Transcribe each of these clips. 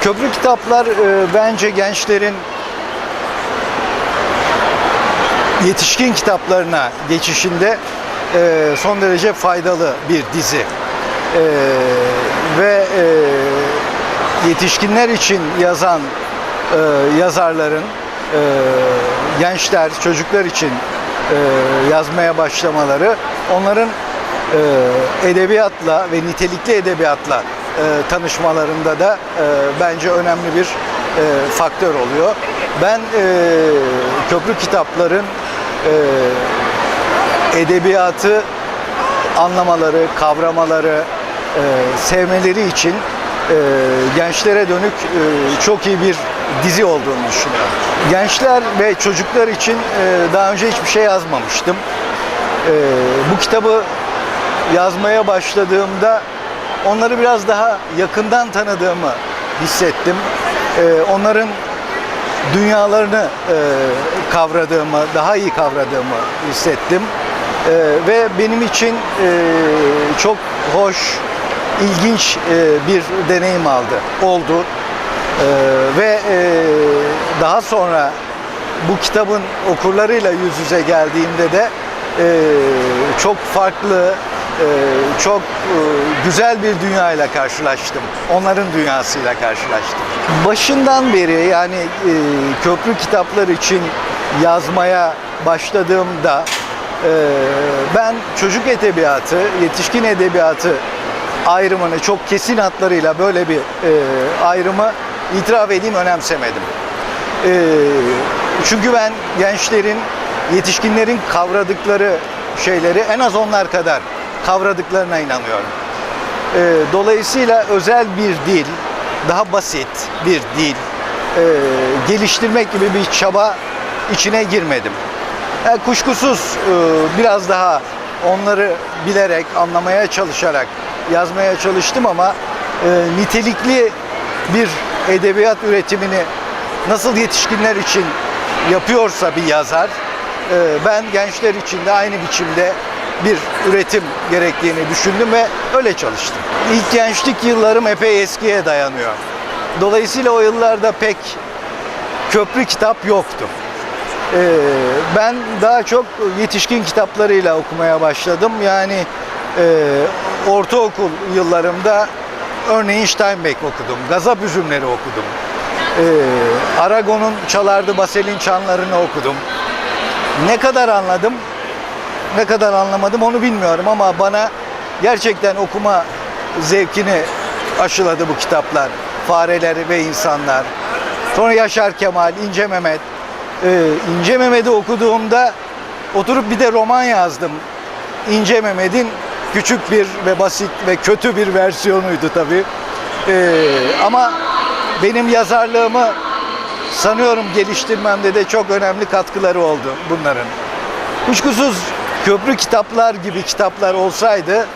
Köprü kitaplar e, bence gençlerin yetişkin kitaplarına geçişinde e, son derece faydalı bir dizi. E, ve e, yetişkinler için yazan e, yazarların e, gençler, çocuklar için e, yazmaya başlamaları onların e, edebiyatla ve nitelikli edebiyatla e, tanışmalarında da e, bence önemli bir e, faktör oluyor. Ben e, köprü kitapların e, edebiyatı anlamaları, kavramaları, e, sevmeleri için e, gençlere dönük e, çok iyi bir dizi olduğunu düşünüyorum. Gençler ve çocuklar için e, daha önce hiçbir şey yazmamıştım. E, bu kitabı yazmaya başladığımda onları biraz daha yakından tanıdığımı hissettim. E, onların dünyalarını e, kavradığımı, daha iyi kavradığımı hissettim. E, ve benim için e, çok hoş, ilginç e, bir deneyim aldı, oldu. E, ve daha sonra bu kitabın okurlarıyla yüz yüze geldiğimde de çok farklı, çok e, güzel bir dünyayla karşılaştım. Onların dünyasıyla karşılaştım. Başından beri yani e, köprü kitaplar için yazmaya başladığımda e, ben çocuk edebiyatı, yetişkin edebiyatı ayrımını çok kesin hatlarıyla böyle bir e, ayrımı itiraf edeyim önemsemedim. E, çünkü ben gençlerin, yetişkinlerin kavradıkları şeyleri en az onlar kadar kavradıklarına inanıyorum. E, dolayısıyla özel bir dil, daha basit bir dil e, geliştirmek gibi bir çaba içine girmedim. Yani kuşkusuz e, biraz daha onları bilerek, anlamaya çalışarak yazmaya çalıştım ama e, nitelikli bir edebiyat üretimini nasıl yetişkinler için yapıyorsa bir yazar, e, ben gençler için de aynı biçimde bir üretim gerektiğini düşündüm ve öyle çalıştım. İlk gençlik yıllarım epey eskiye dayanıyor. Dolayısıyla o yıllarda pek köprü kitap yoktu. Ee, ben daha çok yetişkin kitaplarıyla okumaya başladım. Yani e, ortaokul yıllarımda örneğin Steinbeck okudum, Gazap Üzümleri okudum. Ee, Aragon'un Çalardı Basel'in Çanlarını okudum. Ne kadar anladım, ne kadar anlamadım onu bilmiyorum ama bana gerçekten okuma zevkini aşıladı bu kitaplar. Fareler ve insanlar. Sonra Yaşar Kemal, İnce Mehmet. Ee, İnce Mehmet'i okuduğumda oturup bir de roman yazdım. İnce Mehmet'in küçük bir ve basit ve kötü bir versiyonuydu tabii. Ee, ama benim yazarlığımı sanıyorum geliştirmemde de çok önemli katkıları oldu bunların. Kuşkusuz köprü kitaplar gibi kitaplar olsaydı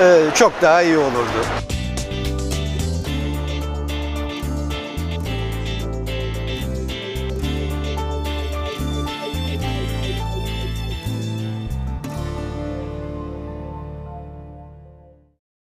e, çok daha iyi olurdu.